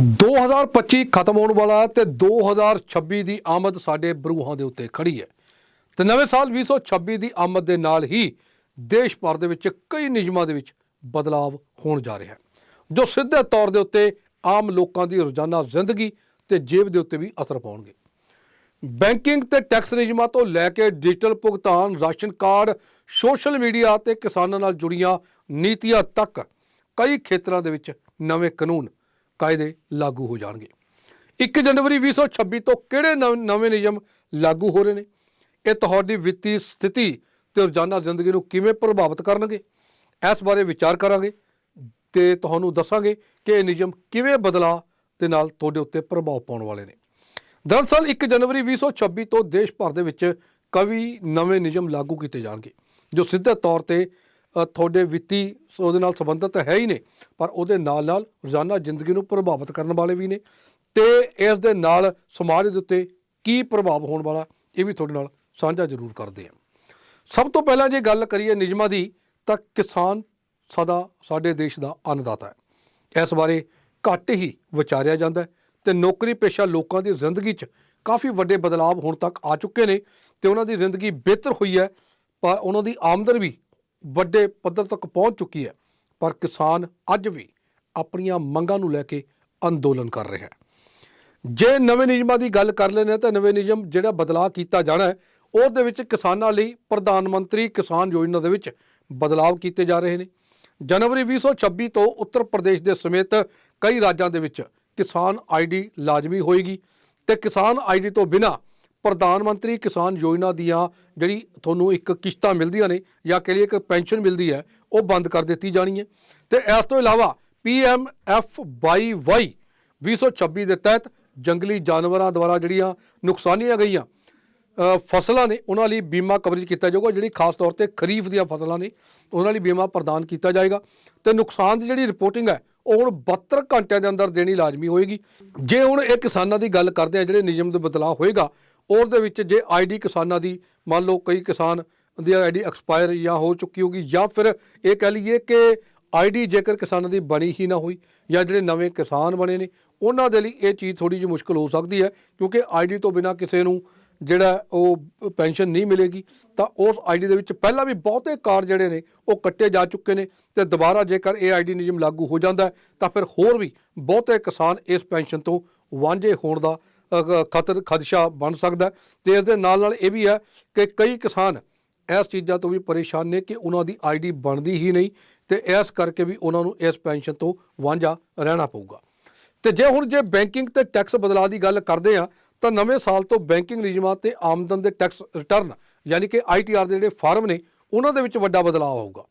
2025 ਖਤਮ ਹੋਣ ਵਾਲਾ ਹੈ ਤੇ 2026 ਦੀ ਆਮਦ ਸਾਡੇ ਬਰੂਹਾਂ ਦੇ ਉੱਤੇ ਖੜੀ ਹੈ। ਤੇ ਨਵੇਂ ਸਾਲ 2026 ਦੀ ਆਮਦ ਦੇ ਨਾਲ ਹੀ ਦੇਸ਼ ਭਰ ਦੇ ਵਿੱਚ ਕਈ ਨਿਯਮਾਂ ਦੇ ਵਿੱਚ ਬਦਲਾਵ ਹੋਣ ਜਾ ਰਿਹਾ ਹੈ, ਜੋ ਸਿੱਧੇ ਤੌਰ ਦੇ ਉੱਤੇ ਆਮ ਲੋਕਾਂ ਦੀ ਰੋਜ਼ਾਨਾ ਜ਼ਿੰਦਗੀ ਤੇ ਜੇਬ ਦੇ ਉੱਤੇ ਵੀ ਅਸਰ ਪਾਉਣਗੇ। ਬੈਂਕਿੰਗ ਤੇ ਟੈਕਸ ਨਿਯਮਾਂ ਤੋਂ ਲੈ ਕੇ ਡਿਜੀਟਲ ਭੁਗਤਾਨ, ਰਾਸ਼ਨ ਕਾਰਡ, ਸੋਸ਼ਲ ਮੀਡੀਆ ਤੇ ਕਿਸਾਨਾਂ ਨਾਲ ਜੁੜੀਆਂ ਨੀਤੀਆਂ ਤੱਕ ਕਈ ਖੇਤਰਾਂ ਦੇ ਵਿੱਚ ਨਵੇਂ ਕਾਨੂੰਨ ਕਾਇਦੇ ਲਾਗੂ ਹੋ ਜਾਣਗੇ। 1 ਜਨਵਰੀ 2026 ਤੋਂ ਕਿਹੜੇ ਨਵ- ਨਵੇਂ ਨਿਯਮ ਲਾਗੂ ਹੋ ਰਹੇ ਨੇ? ਇਹ ਤੁਹਾਡੀ ਵਿੱਤੀ ਸਥਿਤੀ ਤੇ ਰੋਜ਼ਾਨਾ ਜ਼ਿੰਦਗੀ ਨੂੰ ਕਿਵੇਂ ਪ੍ਰਭਾਵਿਤ ਕਰਨਗੇ? ਇਸ ਬਾਰੇ ਵਿਚਾਰ ਕਰਾਂਗੇ ਤੇ ਤੁਹਾਨੂੰ ਦੱਸਾਂਗੇ ਕਿ ਇਹ ਨਿਯਮ ਕਿਵੇਂ ਬਦਲਾ ਦੇ ਨਾਲ ਤੁਹਾਡੇ ਉੱਤੇ ਪ੍ਰਭਾਵ ਪਾਉਣ ਵਾਲੇ ਨੇ। ਦਰਅਸਲ 1 ਜਨਵਰੀ 2026 ਤੋਂ ਦੇਸ਼ ਭਰ ਦੇ ਵਿੱਚ ਕਵੀ ਨਵੇਂ ਨਿਯਮ ਲਾਗੂ ਕੀਤੇ ਜਾਣਗੇ, ਜੋ ਸਿੱਧੇ ਤੌਰ ਤੇ ਤੁਹਾਡੇ ਵਿੱਤੀ ਉਹਦੇ ਨਾਲ ਸੰਬੰਧਿਤ ਹੈ ਹੀ ਨੇ ਪਰ ਉਹਦੇ ਨਾਲ ਨਾਲ ਰੋਜ਼ਾਨਾ ਜ਼ਿੰਦਗੀ ਨੂੰ ਪ੍ਰਭਾਵਿਤ ਕਰਨ ਵਾਲੇ ਵੀ ਨੇ ਤੇ ਇਸ ਦੇ ਨਾਲ ਸਮਾਜ ਦੇ ਉੱਤੇ ਕੀ ਪ੍ਰਭਾਵ ਹੋਣ ਵਾਲਾ, ਇਹ ਵੀ ਤੁਹਾਡੇ ਨਾਲ ਸਾਂਝਾ ਜ਼ਰੂਰ ਕਰਦੇ ਹਾਂ। ਸਭ ਤੋਂ ਪਹਿਲਾਂ ਜੇ ਗੱਲ ਕਰੀਏ ਨਿਯਮਾਂ ਦੀ, ਤਾਂ ਕਿਸਾਨ ਸਦਾ ਸਾਡੇ ਦੇਸ਼ ਦਾ ਅੰਨਦਾਤਾ ਹੈ। ਇਸ ਬਾਰੇ ਘੱਟ ਹੀ ਵਿਚਾਰਿਆ ਜਾਂਦਾ ਹੈ ਤੇ ਨੌਕਰੀ ਪੇਸ਼ਾ ਲੋਕਾਂ ਦੀ ਜ਼ਿੰਦਗੀ 'ਚ ਕਾਫੀ ਵੱਡੇ ਬਦਲਾਅ ਹੁਣ ਤੱਕ ਆ ਚੁੱਕੇ ਨੇ ਤੇ ਉਹਨਾਂ ਦੀ ਜ਼ਿੰਦਗੀ ਬਿਹਤਰ ਹੋਈ ਹੈ, ਪਰ ਉਹਨਾਂ ਦੀ ਆਮਦਨ ਵੀ ਵੱਡੇ ਪੱਧਰ ਤੱਕ ਪਹੁੰਚ ਚੁੱਕੀ ਹੈ, ਪਰ ਕਿਸਾਨ ਅੱਜ ਵੀ ਆਪਣੀਆਂ ਮੰਗਾਂ ਨੂੰ ਲੈ ਕੇ ਅੰਦੋਲਨ ਕਰ ਰਿਹਾ ਹੈ। ਜੇ ਨਵੇਂ ਨਿਯਮਾਂ ਦੀ ਗੱਲ ਕਰ ਲੈਂਦੇ ਹਾਂ ਤਾਂ ਨਵੇਂ ਨਿਯਮ ਜਿਹੜਾ ਬਦਲਾਅ ਕੀਤਾ ਜਾਣਾ ਹੈ, ਉਹਦੇ ਵਿੱਚ ਕਿਸਾਨਾਂ ਲਈ ਪ੍ਰਧਾਨ ਮੰਤਰੀ ਕਿਸਾਨ ਯੋਜਨਾ ਦੇ ਵਿੱਚ ਬਦਲਾਅ ਕੀਤੇ ਜਾ ਰਹੇ ਨੇ। ਜਨਵਰੀ 2026 ਤੋਂ ਉੱਤਰ ਪ੍ਰਦੇਸ਼ ਦੇ ਸਮੇਤ ਕਈ ਰਾਜਾਂ ਦੇ ਵਿੱਚ ਕਿਸਾਨ ਆਈਡੀ ਲਾਜ਼ਮੀ ਹੋਏਗੀ ਤੇ ਕਿਸਾਨ ਆਈਡੀ ਤੋਂ ਬਿਨਾ ਪ੍ਰਧਾਨ ਮੰਤਰੀ ਕਿਸਾਨ ਯੋਜਨਾ ਦੀਆਂ ਜਿਹੜੀ ਤੁਹਾਨੂੰ ਇੱਕ ਕਿਸ਼ਤਾਂ ਮਿਲਦੀਆਂ ਨੇ ਜਾਂ ਕਿ ਲਈਏ ਇੱਕ ਪੈਨਸ਼ਨ ਮਿਲਦੀ ਹੈ, ਉਹ ਬੰਦ ਕਰ ਦਿੱਤੀ ਜਾਣੀ ਹੈ। ਤੇ ਇਸ ਤੋਂ ਇਲਾਵਾ PMFYY 2026 ਦੇ ਤਹਿਤ ਜੰਗਲੀ ਜਾਨਵਰਾਂ ਦੁਆਰਾ ਜਿਹੜੀਆਂ ਨੁਕਸਾਨੀਆਂ ਗਈਆਂ ਫਸਲਾਂ ਨੇ ਉਹਨਾਂ ਲਈ ਬੀਮਾ ਕਵਰੇਜ ਕੀਤਾ ਜਾਊਗਾ, ਜਿਹੜੀ ਖਾਸ ਤੌਰ ਤੇ ਖਰੀਫ ਦੀਆਂ ਫਸਲਾਂ ਨੇ, ਉਹਨਾਂ ਲਈ ਬੀਮਾ ਪ੍ਰਦਾਨ ਕੀਤਾ ਜਾਏਗਾ। ਤੇ ਨੁਕਸਾਨ ਦੀ ਜਿਹੜੀ ਰਿਪੋਰਟਿੰਗ ਹੈ, ਉਹ ਹੁਣ 72 ਘੰਟਿਆਂ ਦੇ ਅੰਦਰ ਦੇਣੀ ਲਾਜ਼ਮੀ ਹੋਏਗੀ। ਜੇ ਹੁਣ ਇਹ ਕਿਸਾਨਾਂ ਦੀ ਗੱਲ ਕਰਦੇ ਆ ਜਿਹੜੇ ਨਿਯਮ ਦੇ ਬਦਲਾਅ ਹੋਏਗਾ ਉਹਦੇ ਵਿੱਚ ਜੇ ਆਈਡੀ ਕਿਸਾਨਾਂ ਦੀ ਮੰਨ ਲਓ ਕਈ ਕਿਸਾਨ ਦੀ ਆਈਡੀ ਐਕਸਪਾਇਰ ਜਾਂ ਹੋ ਚੁੱਕੀ ਹੋਗੀ ਜਾਂ ਫਿਰ ਇਹ ਕਹਿ ਲਈਏ ਕਿ ਆਈਡੀ ਜੇਕਰ ਕਿਸਾਨਾਂ ਦੀ ਬਣੀ ਹੀ ਨਾ ਹੋਈ ਜਾਂ ਜਿਹੜੇ ਨਵੇਂ ਕਿਸਾਨ ਬਣੇ ਨੇ, ਉਹਨਾਂ ਦੇ ਲਈ ਇਹ ਚੀਜ਼ ਥੋੜੀ ਜਿਹੀ ਮੁਸ਼ਕਲ ਹੋ ਸਕਦੀ ਹੈ ਕਿਉਂਕਿ ਆਈਡੀ ਤੋਂ ਬਿਨਾ ਕਿਸੇ ਨੂੰ ਜਿਹੜਾ ਉਹ ਪੈਨਸ਼ਨ ਨਹੀਂ ਮਿਲੇਗੀ, ਤਾਂ ਉਸ ਆਈਡੀ ਦੇ ਵਿੱਚ ਪਹਿਲਾਂ ਵੀ ਬਹੁਤੇ ਕਾਰਡ ਜਿਹੜੇ ਨੇ ਉਹ ਕੱਟੇ ਜਾ ਚੁੱਕੇ ਨੇ ਤੇ ਦੁਬਾਰਾ ਜੇਕਰ ਇਹ ਆਈਡੀ ਨਿਯਮ ਲਾਗੂ ਹੋ ਜਾਂਦਾ ਤਾਂ ਫਿਰ ਹੋਰ ਵੀ ਬਹੁਤੇ ਕਿਸਾਨ ਇਸ ਪੈਨਸ਼ਨ ਤੋਂ ਵਾਂਝੇ ਹੋਣ ਦਾ ਖਤਰ ਖਦਸ਼ਾ ਬਣ ਸਕਦਾ ਹੈ। ਤੇ ਇਸ ਦੇ ਨਾਲ ਨਾਲ ਇਹ ਵੀ ਹੈ ਕਿ ਕਈ ਕਿਸਾਨ ਇਸ ਚੀਜ਼ਾਂ ਤੋਂ ਵੀ ਪਰੇਸ਼ਾਨ ਨੇ ਕਿ ਉਹਨਾਂ ਦੀ ਆਈਡੀ ਬਣਦੀ ਹੀ ਨਹੀਂ ਤੇ ਇਸ ਕਰਕੇ ਵੀ ਉਹਨਾਂ ਨੂੰ ਇਸ ਪੈਨਸ਼ਨ ਤੋਂ ਵਾਂਝਾ ਰਹਿਣਾ ਪਊਗਾ। ਤੇ ਜੇ ਹੁਣ ਜੇ ਬੈਂਕਿੰਗ ਤੇ ਟੈਕਸ ਬਦਲਾਅ ਦੀ ਗੱਲ ਕਰਦੇ ਆ ਤਾਂ ਨਵੇਂ ਸਾਲ ਤੋਂ ਬੈਂਕਿੰਗ ਨਿਯਮਾਂ ਤੇ ਆਮਦਨ ਦੇ ਟੈਕਸ ਰਿਟਰਨ ਯਾਨੀ ਕਿ ਆਈਟੀਆਰ ਦੇ ਜਿਹੜੇ ਫਾਰਮ ਨੇ, ਉਹਨਾਂ ਦੇ ਵਿੱਚ ਵੱਡਾ ਬਦਲਾਅ ਹੋਊਗਾ।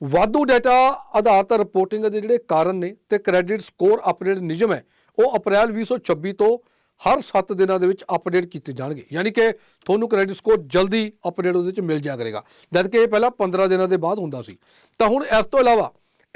ਵਾਧੂ ਡਾਟਾ ਆਧਾਰਿਤ ਰਿਪੋਰਟਿੰਗ ਦੇ ਜਿਹੜੇ ਕਾਰਨ ਨੇ ਤੇ ਕ੍ਰੈਡਿਟ ਸਕੋਰ ਅਪਡੇਟ ਨਿਯਮ ਹੈ, ਉਹ ਅਪ੍ਰੈਲ 2026 ਤੋਂ ਹਰ 7 ਦਿਨਾਂ ਦੇ ਵਿੱਚ ਅਪਡੇਟ ਕੀਤੇ ਜਾਣਗੇ। ਯਾਨੀ ਕਿ ਤੁਹਾਨੂੰ ਕ੍ਰੈਡਿਟ ਸਕੋਰ ਜਲਦੀ ਅਪਡੇਟ ਉਹਦੇ ਵਿੱਚ ਮਿਲ ਜਾ ਕਰੇਗਾ। ਜਦ ਕਿ ਇਹ ਪਹਿਲਾਂ 15 ਦਿਨਾਂ ਦੇ ਬਾਅਦ ਹੁੰਦਾ ਸੀ। ਤਾਂ ਹੁਣ ਇਸ ਤੋਂ ਇਲਾਵਾ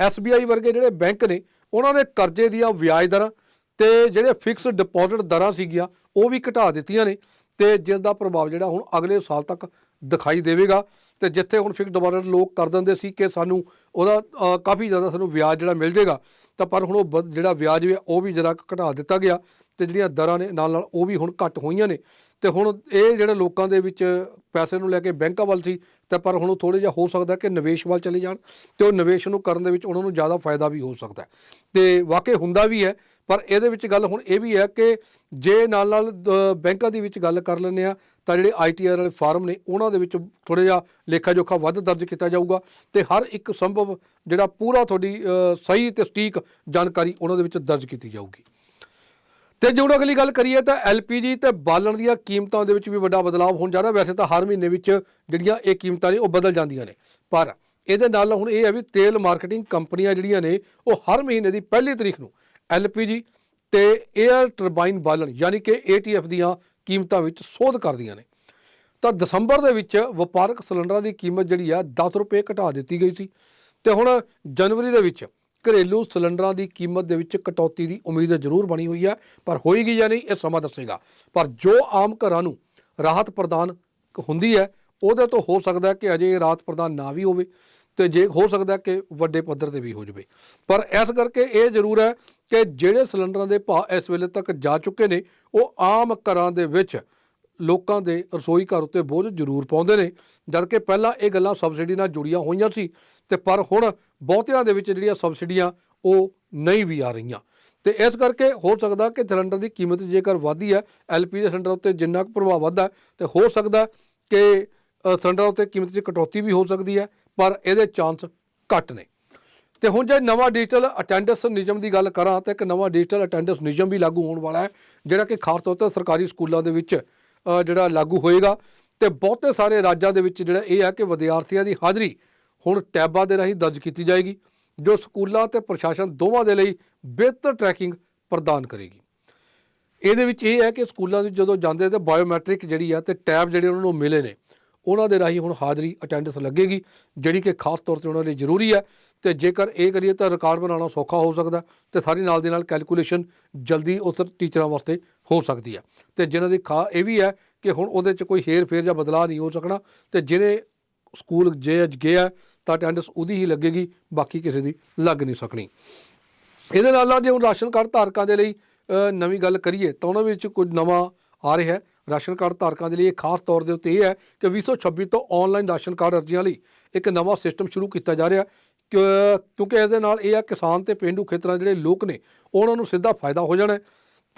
SBI ਵਰਗੇ ਜਿਹੜੇ ਬੈਂਕ ਨੇ, ਉਹਨਾਂ ਨੇ ਕਰਜ਼ੇ ਦੀਆਂ ਵਿਆਜ ਦਰਾਂ ਤੇ ਜਿਹੜੇ ਫਿਕਸ ਡਿਪੋਜ਼ਿਟ ਦਰਾਂ ਸੀਗੀਆਂ, ਉਹ ਵੀ ਘਟਾ ਦਿੱਤੀਆਂ ਨੇ ਤੇ ਜਿਸ ਦਾ ਪ੍ਰਭਾਵ ਜਿਹੜਾ ਹੁਣ ਅਗਲੇ ਸਾਲ ਤੱਕ ਦਿਖਾਈ ਦੇਵੇਗਾ। ਤੇ ਜਿੱਥੇ ਹੁਣ ਫਿਕਸ ਡਿਪੋਜ਼ਿਟ ਲੋਕ ਕਰ ਦਿੰਦੇ ਸੀ ਕਿ ਸਾਨੂੰ ਉਹਦਾ ਕਾਫੀ ਜ਼ਿਆਦਾ ਸਾਨੂੰ ਵਿਆਜ ਜਿਹੜਾ ਮਿਲ ਜਾਏਗਾ, ਤਾਂ ਪਰ ਹੁਣ ਉਹ ਬ- ਜਿਹੜਾ ਵਿਆਜ ਵੀ ਹੈ, ਉਹ ਵੀ ਜਰਾ ਘਟਾ ਦਿੱਤਾ ਗਿਆ। ਤੇ ਜਿਹੜੀਆਂ ਦਰਾਂ ਨੇ ਨਾਲ ਨਾਲ ਉਹ ਵੀ ਹੁਣ ਘੱਟ ਹੋਈਆਂ ਨੇ। ਤੇ ਹੁਣ ਇਹ ਜਿਹੜੇ ਲੋਕਾਂ ਦੇ ਵਿੱਚ ਪੈਸੇ ਨੂੰ ਲੈ ਕੇ ਬੈਂਕਾਂ ਵੱਲ ਸੀ, ਤੇ ਪਰ ਹੁਣ ਥੋੜੇ ਜਿਹਾ ਹੋ ਸਕਦਾ ਕਿ ਨਿਵੇਸ਼ ਵੱਲ ਚਲੇ ਜਾਣ ਤੇ ਉਹ ਨਿਵੇਸ਼ ਨੂੰ ਕਰਨ ਦੇ ਵਿੱਚ ਉਹਨਾਂ ਨੂੰ ਜ਼ਿਆਦਾ ਫਾਇਦਾ ਵੀ ਹੋ ਸਕਦਾ ਹੈ। ਤੇ ਵਾਕਈ ਹੁੰਦਾ ਵੀ ਹੈ, ਪਰ ਇਹਦੇ ਵਿੱਚ ਗੱਲ ਹੁਣ ਇਹ ਵੀ ਹੈ ਕਿ ਜੇ ਨਾਲ ਨਾਲ ਬੈਂਕਾਂ ਦੀ ਵਿੱਚ ਗੱਲ ਕਰ ਲੈਂਦੇ ਆ ਤਾਂ ਜਿਹੜੇ ਆਈਟੀਆਰ ਵਾਲੇ ਫਾਰਮ ਨੇ ਉਹਨਾਂ ਦੇ ਵਿੱਚ ਥੋੜਾ ਜਿਹਾ ਲੇਖਾ ਜੋਖਾ ਵੱਧ ਦਰਜ ਕੀਤਾ ਜਾਊਗਾ ਤੇ ਹਰ ਇੱਕ ਸੰਭਵ ਜਿਹੜਾ ਪੂਰਾ ਤੁਹਾਡੀ ਸਹੀ ਤੇ ਸਟੀਕ ਜਾਣਕਾਰੀ ਉਹਨਾਂ ਦੇ ਵਿੱਚ ਦਰਜ ਕੀਤੀ ਜਾਊਗੀ। ਤੇ ਜੇ ਹੁਣ ਅਗਲੀ ਗੱਲ ਕਰੀਏ ਤਾਂ ਐਲਪੀਜੀ ਤੇ ਬਾਲਣ ਦੀਆਂ ਕੀਮਤਾਂ ਦੇ ਵਿੱਚ ਵੀ ਵੱਡਾ ਬਦਲਾਅ ਹੋਣ ਜਾ ਰਿਹਾ। ਵੈਸੇ ਤਾਂ ਹਰ ਮਹੀਨੇ ਵਿੱਚ ਜਿਹੜੀਆਂ ਇਹ ਕੀਮਤਾਂ ਨੇ, ਉਹ ਬਦਲ ਜਾਂਦੀਆਂ ਨੇ। ਪਰ ਇਹਦੇ ਨਾਲ ਹੁਣ ਇਹ ਹੈ ਵੀ ਤੇਲ ਮਾਰਕੀਟਿੰਗ ਕੰਪਨੀਆਂ ਜਿਹੜੀਆਂ ਨੇ, ਉਹ ਹਰ ਮਹੀਨੇ ਦੀ ਪਹਿਲੀ ਤਰੀਕ ਨੂੰ ਐਲਪੀਜੀ ਤੇ 에ਅਰ ਟਰਬਾਈਨ ਬਾਲਣ, ਯਾਨੀ ਕਿ ਏਟੀਐਫ ਦੀਆਂ ਕੀਮਤਾਂ ਵਿੱਚ ਸੋਧ ਕਰਦੀਆਂ ਨੇ। ਤਾਂ ਦਸੰਬਰ ਦੇ ਵਿੱਚ ਵਪਾਰਕ ਸਿਲੰਡਰਾਂ ਦੀ ਕੀਮਤ ਜਿਹੜੀ ਆ 10 ਰੁਪਏ ਘਟਾ ਦਿੱਤੀ ਗਈ ਸੀ। ਤੇ ਹੁਣ ਜਨਵਰੀ ਦੇ ਵਿੱਚ ਘਰੇਲੂ ਸਿਲੰਡਰਾਂ ਦੀ ਕੀਮਤ ਦੇ ਵਿੱਚ ਕਟੌਤੀ ਦੀ ਉਮੀਦ ਜ਼ਰੂਰ ਬਣੀ ਹੋਈ ਹੈ, ਪਰ ਹੋਏਗੀ ਜਾਂ ਨਹੀਂ ਇਹ ਸਮਾਂ ਦੱਸੇਗਾ। ਪਰ ਜੋ ਆਮ ਘਰਾਂ ਨੂੰ ਰਾਹਤ ਪ੍ਰਦਾਨ ਹੁੰਦੀ ਹੈ, ਉਹਦੇ ਤੋਂ ਹੋ ਸਕਦਾ ਕਿ ਅਜੇ ਇਹ ਰਾਹਤ ਪ੍ਰਦਾਨ ਨਾ ਵੀ ਹੋਵੇ ਤੇ ਜੇ ਹੋ ਸਕਦਾ ਕਿ ਵੱਡੇ ਪੱਧਰ ਤੇ ਵੀ ਹੋ ਜਾਵੇ। ਪਰ ਇਸ ਕਰਕੇ ਇਹ ਜ਼ਰੂਰ ਹੈ ਕਿ ਜਿਹੜੇ ਸਿਲੰਡਰਾਂ ਦੇ ਭਾਅ ਇਸ ਵੇਲੇ ਤੱਕ ਜਾ ਚੁੱਕੇ ਨੇ, ਉਹ ਆਮ ਘਰਾਂ ਦੇ ਵਿੱਚ ਲੋਕਾਂ ਦੇ ਰਸੋਈ ਘਰ ਉੱਤੇ ਬੋਝ ਜ਼ਰੂਰ ਪਾਉਂਦੇ ਨੇ, ਜਦਕਿ ਪਹਿਲਾਂ ਇਹ ਗੱਲਾਂ ਸਬਸਿਡੀ ਨਾਲ ਜੁੜੀਆਂ ਹੋਈਆਂ ਸੀ। ਤੇ ਪਰ ਹੁਣ ਬਹੁਤਿਆਂ ਦੇ ਵਿੱਚ ਜਿਹੜੀਆਂ ਸਬਸਿਡੀਆਂ ਉਹ ਨਹੀਂ ਵੀ ਆ ਰਹੀਆਂ। ਤੇ ਇਸ ਕਰਕੇ ਹੋ ਸਕਦਾ ਕਿ ਸਿਲੰਡਰ ਦੀ ਕੀਮਤ ਜੇਕਰ ਵਧਦੀ ਹੈ ਐਲਪੀ ਦੇ ਸਿਲੰਡਰ ਉੱਤੇ ਜਿੰਨਾ ਕੁ ਪ੍ਰਭਾਵ ਵੱਧਦਾ ਹੈ, ਤੇ ਹੋ ਸਕਦਾ ਕਿ ਸਿਲੰਡਰ ਉੱਤੇ ਕੀਮਤ 'ਚ ਕਟੌਤੀ ਵੀ ਹੋ ਸਕਦੀ ਹੈ ਪਰ ਇਹਦੇ ਚਾਂਸ ਘੱਟ ਨੇ। ਤੇ ਹੁਣ ਜੇ ਨਵਾਂ ਡਿਜੀਟਲ ਅਟੈਂਡੈਂਸ ਨਿਯਮ ਦੀ ਗੱਲ ਕਰਾਂ ਤਾਂ ਇੱਕ ਨਵਾਂ ਡਿਜੀਟਲ ਅਟੈਂਡੈਂਸ ਨਿਯਮ ਵੀ ਲਾਗੂ ਹੋਣ ਵਾਲਾ ਹੈ ਜਿਹੜਾ ਕਿ ਖਾਸ ਤੌਰ ਤੇ ਸਰਕਾਰੀ ਸਕੂਲਾਂ ਦੇ ਵਿੱਚ ਜਿਹੜਾ ਲਾਗੂ ਹੋਏਗਾ। ਤੇ ਬਹੁਤੇ ਸਾਰੇ ਰਾਜਾਂ ਦੇ ਵਿੱਚ ਜਿਹੜਾ ਇਹ ਹੈ ਕਿ ਵਿਦਿਆਰਥੀਆਂ ਦੀ ਹਾਜ਼ਰੀ ਹੁਣ ਟੈਬਾਂ ਦੇ ਰਾਹੀਂ ਦਰਜ ਕੀਤੀ ਜਾਏਗੀ, ਜੋ ਸਕੂਲਾਂ ਤੇ ਪ੍ਰਸ਼ਾਸਨ ਦੋਵਾਂ ਦੇ ਲਈ ਬਿਹਤਰ ਟਰੈਕਿੰਗ ਪ੍ਰਦਾਨ ਕਰੇਗੀ। ਇਹਦੇ ਵਿੱਚ ਇਹ ਹੈ ਕਿ ਸਕੂਲਾਂ ਵਿੱਚ ਜਦੋਂ ਜਾਂਦੇ ਤੇ ਬਾਇਓਮੈਟ੍ਰਿਕ ਜਿਹੜੀ ਆ ਤੇ ਟੈਬ ਜਿਹੜੇ ਉਹਨਾਂ ਨੂੰ ਮਿਲੇ ਨੇ, ਉਹਨਾਂ ਦੇ ਰਾਹੀਂ ਹੁਣ ਹਾਜ਼ਰੀ ਅਟੈਂਡੈਂਸ ਲੱਗੇਗੀ, ਜਿਹੜੀ ਕਿ ਖਾਸ ਤੌਰ ਤੇ ਉਹਨਾਂ ਲਈ ਜ਼ਰੂਰੀ ਹੈ ਤੇ ਜੇਕਰ ਇਹ ਕਰੀਏ ਤਾਂ ਰਿਕਾਰਡ ਬਣਾਉਣਾ ਸੌਖਾ ਹੋ ਸਕਦਾ ਤੇ ਸਾਰੀ ਨਾਲ ਦੀ ਨਾਲ ਕੈਲਕੂਲੇਸ਼ਨ ਜਲਦੀ ਉਸ ਟੀਚਰਾਂ ਵਾਸਤੇ ਹੋ ਸਕਦੀ ਹੈ। ਤੇ ਜਿਨ੍ਹਾਂ ਦੀ ਖਾ ਇਹ ਵੀ ਹੈ ਕਿ ਹੁਣ ਉਹਦੇ 'ਚ ਕੋਈ ਹੇਰ ਫੇਰ ਜਾਂ ਬਦਲਾਅ ਨਹੀਂ ਹੋ ਸਕਣਾ ਤੇ ਜਿਹਨੇ ਸਕੂਲ ਜੇ ਅੱਜ ਗਿਆ ਤਾਂ ਅਟੈਂਡੈਂਸ ਉਹਦੀ ਹੀ ਲੱਗੇਗੀ, ਬਾਕੀ ਕਿਸੇ ਦੀ ਲੱਗ ਨਹੀਂ ਸਕਣੀ। ਇਹਦੇ ਨਾਲ ਨਾਲ ਜੇ ਹੁਣ ਰਾਸ਼ਨ ਕਾਰਡ ਧਾਰਕਾਂ ਦੇ ਲਈ ਨਵੀਂ ਗੱਲ ਕਰੀਏ ਤਾਂ ਉਹਨਾਂ ਵਿੱਚ ਕੁਝ ਨਵਾਂ ਆ ਰਿਹਾ ਹੈ। ਰਾਸ਼ਨ ਕਾਰਡ ਧਾਰਕਾਂ ਦੇ ਲਈ ਖਾਸ ਤੌਰ ਦੇ ਉੱਤੇ ਇਹ ਹੈ ਕਿ 2026 ਤੋਂ ਆਨਲਾਈਨ ਰਾਸ਼ਨ ਕਾਰਡ ਅਰਜ਼ੀਆਂ ਲਈ ਇੱਕ ਨਵਾਂ ਸਿਸਟਮ ਸ਼ੁਰੂ ਕੀਤਾ ਜਾ ਰਿਹਾ ਕਿ- ਕਿਉਂਕਿ ਇਹਦੇ ਨਾਲ ਇਹ ਆ ਕਿਸਾਨ ਤੇ ਪਿੰਡੂ ਖੇਤਰਾਂ ਦੇ ਜਿਹੜੇ ਲੋਕ ਨੇ, ਉਹਨਾਂ ਨੂੰ ਸਿੱਧਾ ਫਾਇਦਾ ਹੋ ਜਾਣਾ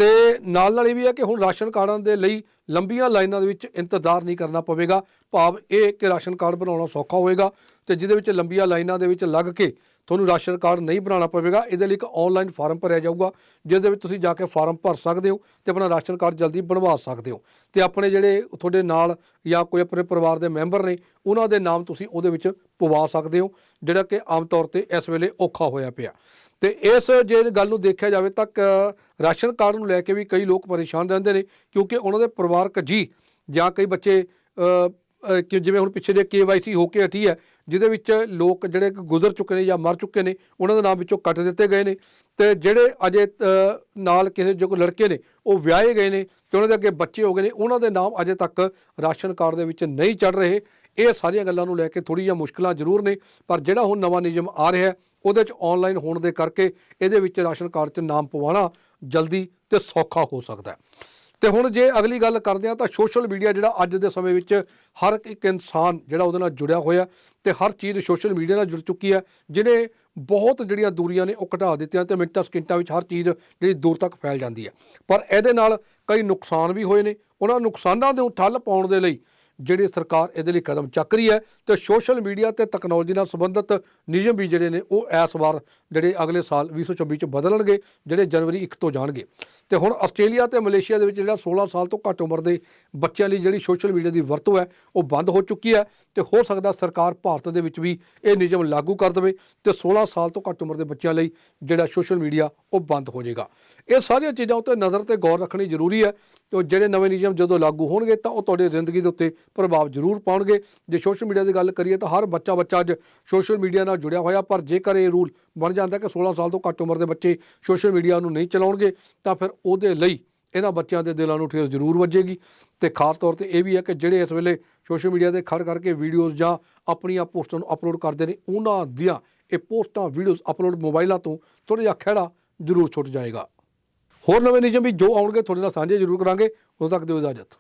ਤੇ ਨਾਲ ਨਾਲ ਇਹ ਵੀ ਹੈ ਕਿ ਹੁਣ ਰਾਸ਼ਨ ਕਾਰਡਾਂ ਦੇ ਲਈ ਲੰਬੀਆਂ ਲਾਈਨਾਂ ਦੇ ਵਿੱਚ ਇੰਤਜ਼ਾਰ ਨਹੀਂ ਕਰਨਾ ਪਵੇਗਾ। ਭਾਵ ਇਹ ਕਿ ਰਾਸ਼ਨ ਕਾਰਡ ਬਣਾਉਣਾ ਸੌਖਾ ਹੋਏਗਾ ਤੇ ਜਿਹਦੇ ਵਿੱਚ ਲੰਬੀਆਂ ਲਾਈਨਾਂ ਦੇ ਵਿੱਚ ਲੱਗ ਕੇ ਤੁਹਾਨੂੰ ਰਾਸ਼ਨ ਕਾਰਡ ਨਹੀਂ ਬਣਾਉਣਾ ਪਵੇਗਾ, ਇਹਦੇ ਲਈ ਇੱਕ ਆਨਲਾਈਨ ਫਾਰਮ ਭਰਿਆ ਜਾਊਗਾ ਜਿਸ ਦੇ ਵਿੱਚ ਤੁਸੀਂ ਜਾ ਕੇ ਫਾਰਮ ਭਰ ਸਕਦੇ ਹੋ ਤੇ ਆਪਣਾ ਰਾਸ਼ਨ ਕਾਰਡ ਜਲਦੀ ਬਣਵਾ ਸਕਦੇ ਹੋ। ਤੇ ਆਪਣੇ ਜਿਹੜੇ ਤੁਹਾਡੇ ਨਾਲ ਜਾਂ ਕੋਈ ਆਪਣੇ ਪਰਿਵਾਰ ਦੇ ਮੈਂਬਰ ਨੇ, ਉਹਨਾਂ ਦੇ ਨਾਮ ਤੁਸੀਂ ਉਹਦੇ ਵਿੱਚ ਪਵਾ ਸਕਦੇ ਹੋ, ਜਿਹੜਾ ਕਿ ਆਮ ਤੌਰ ਤੇ ਇਸ ਵੇਲੇ ਔਖਾ ਹੋਇਆ ਪਿਆ। ਤੇ ਇਸ ਜੇ ਗੱਲ ਨੂੰ ਦੇਖਿਆ ਜਾਵੇ ਤਾਂ ਕ- ਰਾਸ਼ਨ ਕਾਰਡ ਨੂੰ ਲੈ ਕੇ ਵੀ ਕਈ ਲੋਕ ਪਰੇਸ਼ਾਨ ਰਹਿੰਦੇ ਨੇ, ਕਿਉਂਕਿ ਉਹਨਾਂ ਦੇ ਪਰਿਵਾਰਕ ਜੀ ਜਾਂ ਕਈ ਬੱਚੇ ਕਿ ਜਿਵੇਂ ਹੁਣ ਪਿੱਛੇ ਜੇ KYC ਹੋ ਕੇ ਹਟੀ ਹੈ, ਜਿਹਦੇ ਵਿੱਚ ਲੋਕ ਜਿਹੜੇ ਗੁਜ਼ਰ ਚੁੱਕੇ ਨੇ ਜਾਂ ਮਰ ਚੁੱਕੇ ਨੇ, ਉਹਨਾਂ ਦੇ ਨਾਮ ਵਿੱਚੋਂ ਕੱਟ ਦਿੱਤੇ ਗਏ ਨੇ ਤੇ ਜਿਹੜੇ ਅਜੇ ਨਾਲ ਕਿਸੇ ਜੋ ਲੜਕੇ ਨੇ, ਉਹ ਵਿਆਹੇ ਗਏ ਨੇ ਤੇ ਉਹਨਾਂ ਦੇ ਅੱਗੇ ਬੱਚੇ ਹੋ ਗਏ ਨੇ, ਉਹਨਾਂ ਦੇ ਨਾਮ ਅਜੇ ਤੱਕ ਰਾਸ਼ਨ ਕਾਰਡ ਦੇ ਵਿੱਚ ਨਹੀਂ ਚੜ ਰਹੇ। ਇਹ ਸਾਰੀਆਂ ਗੱਲਾਂ ਨੂੰ ਲੈ ਕੇ ਥੋੜੀ ਜਿਹੀਆਂ ਮੁਸ਼ਕਲਾਂ ਜ਼ਰੂਰ ਨੇ, ਪਰ ਜਿਹੜਾ ਹੁਣ ਨਵਾਂ ਨਿਯਮ ਆ ਰਿਹਾ ਹੈ ਉਹਦੇ ਚ ਆਨਲਾਈਨ ਹੋਣ ਦੇ ਕਰਕੇ ਇਹਦੇ ਵਿੱਚ ਰਾਸ਼ਨ ਕਾਰਡ 'ਚ ਨਾਮ ਪਵਾਉਣਾ ਜਲਦੀ ਤੇ ਸੌਖਾ ਹੋ ਸਕਦਾ ਹੈ। ਤੇ ਹੁਣ ਜੇ ਅਗਲੀ ਗੱਲ ਕਰਦੇ ਆ ਤਾਂ ਸੋਸ਼ਲ ਮੀਡੀਆ ਜਿਹੜਾ ਅੱਜ ਦੇ ਸਮੇਂ ਵਿੱਚ ਹਰ ਇੱਕ ਇਨਸਾਨ ਜਿਹੜਾ ਉਹਦੇ ਨਾਲ ਜੁੜਿਆ ਹੋਇਆ ਤੇ ਹਰ ਚੀਜ਼ ਸੋਸ਼ਲ ਮੀਡੀਆ ਨਾਲ ਜੁੜ ਚੁੱਕੀ ਹੈ, ਜਿਹਨੇ ਬਹੁਤ ਜਿਹੜੀਆਂ ਦੂਰੀਆਂ ਨੇ ਉਹ ਘਟਾ ਦਿੱਤੀਆਂ ਤੇ ਮਿੰਟਾਂ ਸਕਿੰਟਾਂ ਵਿੱਚ ਹਰ ਚੀਜ਼ ਜਿਹੜੀ ਦੂਰ ਤੱਕ ਫੈਲ ਜਾਂਦੀ ਹੈ। ਪਰ ਇਹਦੇ ਨਾਲ ਕਈ ਨੁਕਸਾਨ ਵੀ ਹੋਏ ਨੇ। ਉਹਨਾਂ ਨੁਕਸਾਨਾਂ ਦੇ ਠੱਲ ਪਾਉਣ ਦੇ ਲਈ ਜਿਹੜੀ ਸਰਕਾਰ ਇਹਦੇ ਲਈ ਕਦਮ ਚੱਕ ਰਹੀ ਹੈ ਤੇ ਸੋਸ਼ਲ ਮੀਡੀਆ ਤੇ ਟੈਕਨੋਲੋਜੀ ਨਾਲ ਸੰਬੰਧਿਤ ਨਿਯਮ ਵੀ ਜਿਹੜੇ ਨੇ ਉਹ ਇਸ ਵਾਰ ਜਿਹੜੇ ਅਗਲੇ ਸਾਲ 2024 ਚ ਬਦਲਣਗੇ, ਜਿਹੜੇ ਜਨਵਰੀ 1 ਤੋਂ ਜਾਣਗੇ। ਤੇ ਹੁਣ ਆਸਟ੍ਰੇਲੀਆ ਤੇ ਮਲੇਸ਼ੀਆ ਦੇ ਵਿੱਚ ਜਿਹੜਾ 16 ਸਾਲ ਤੋਂ ਘੱਟ ਉਮਰ ਦੇ ਬੱਚਿਆਂ ਲਈ ਜਿਹੜੀ ਸੋਸ਼ਲ ਮੀਡੀਆ ਦੀ ਵਰਤੋਂ ਹੈ, ਉਹ ਬੰਦ ਹੋ ਚੁੱਕੀ ਹੈ ਤੇ ਹੋ ਸਕਦਾ ਸਰਕਾਰ ਭਾਰਤ ਦੇ ਵਿੱਚ ਵੀ ਇਹ ਨਿਯਮ ਲਾਗੂ ਕਰ ਦੇਵੇ ਤੇ 16 ਸਾਲ ਤੋਂ ਘੱਟ ਉਮਰ ਦੇ ਬੱਚਿਆਂ ਲਈ ਜਿਹੜਾ ਸੋਸ਼ਲ ਮੀਡੀਆ ਉਹ ਬੰਦ ਹੋ ਜਾਏਗਾ। ਇਹ ਸਾਰੀਆਂ ਚੀਜ਼ਾਂ ਉੱਤੇ ਨਜ਼ਰ ਤੇ ਗੌਰ ਰੱਖਣੀ ਜ਼ਰੂਰੀ ਹੈ ਤੇ ਜਿਹੜੇ ਨਵੇਂ ਨਿਯਮ ਜਦੋਂ ਲਾਗੂ ਹੋਣਗੇ ਤਾਂ ਉਹ ਤੁਹਾਡੀ ਜ਼ਿੰਦਗੀ ਦੇ ਉੱਤੇ ਪ੍ਰਭਾਵ ਜ਼ਰੂਰ ਪਾਉਣਗੇ। ਜੇ ਸੋਸ਼ਲ ਮੀਡੀਆ ਦੀ ਗੱਲ ਕਰੀਏ ਤਾਂ ਹਰ ਬੱਚਾ ਬੱਚਾ ਅੱਜ ਸੋਸ਼ਲ ਮੀਡੀਆ ਨਾਲ ਜੁੜਿਆ ਹੋਇਆ, ਪਰ ਜੇਕਰ ਇਹ ਰੂਲ ਬਣ ਜਾਂਦਾ ਕਿ 16 ਸਾਲ ਤੋਂ ਘੱਟ ਉਮਰ ਦੇ ਬੱਚੇ ਸੋਸ਼ਲ ਮੀਡੀਆ ਨੂੰ ਨਹੀਂ ਚਲਾਉਣਗੇ, ਤਾਂ ਫਿਰ ਉਹਦੇ ਲਈ ਇਹਨਾਂ ਬੱਚਿਆਂ ਦੇ ਦਿਲਾਂ ਨੂੰ ਠੇਸ ਜ਼ਰੂਰ ਵੱਜੇਗੀ। ਤੇ ਖਾਸ ਤੌਰ ਤੇ ਇਹ ਵੀ ਹੈ ਕਿ ਜਿਹੜੇ ਇਸ ਵੇਲੇ ਸੋਸ਼ਲ ਮੀਡੀਆ ਤੇ ਖੜ ਕਰਕੇ ਵੀਡੀਓਜ਼ ਜਾਂ ਆਪਣੀਆਂ ਪੋਸਟਾਂ ਨੂੰ ਅਪਲੋਡ ਕਰਦੇ ਨੇ, ਉਹਨਾਂ ਦੀਆਂ ਇਹ ਪੋਸਟਾਂ ਵੀਡੀਓਜ਼ ਅਪਲੋਡ ਮੋਬਾਈਲਾਂ ਤੋਂ ਥੋੜ੍ਹਾ ਜਿਹਾ ਖਹਿੜਾ ਜ਼ਰੂਰ ਛੁੱਟ ਜਾਏਗਾ। ਹੋਰ ਨਵੇਂ ਨਿਯਮ ਵੀ ਜੋ ਆਉਣਗੇ, ਤੁਹਾਡੇ ਨਾਲ ਸਾਂਝੇ ਜ਼ਰੂਰ ਕਰਾਂਗੇ। ਉਦੋਂ ਤੱਕ ਦਿਓ ਇਜਾਜ਼ਤ।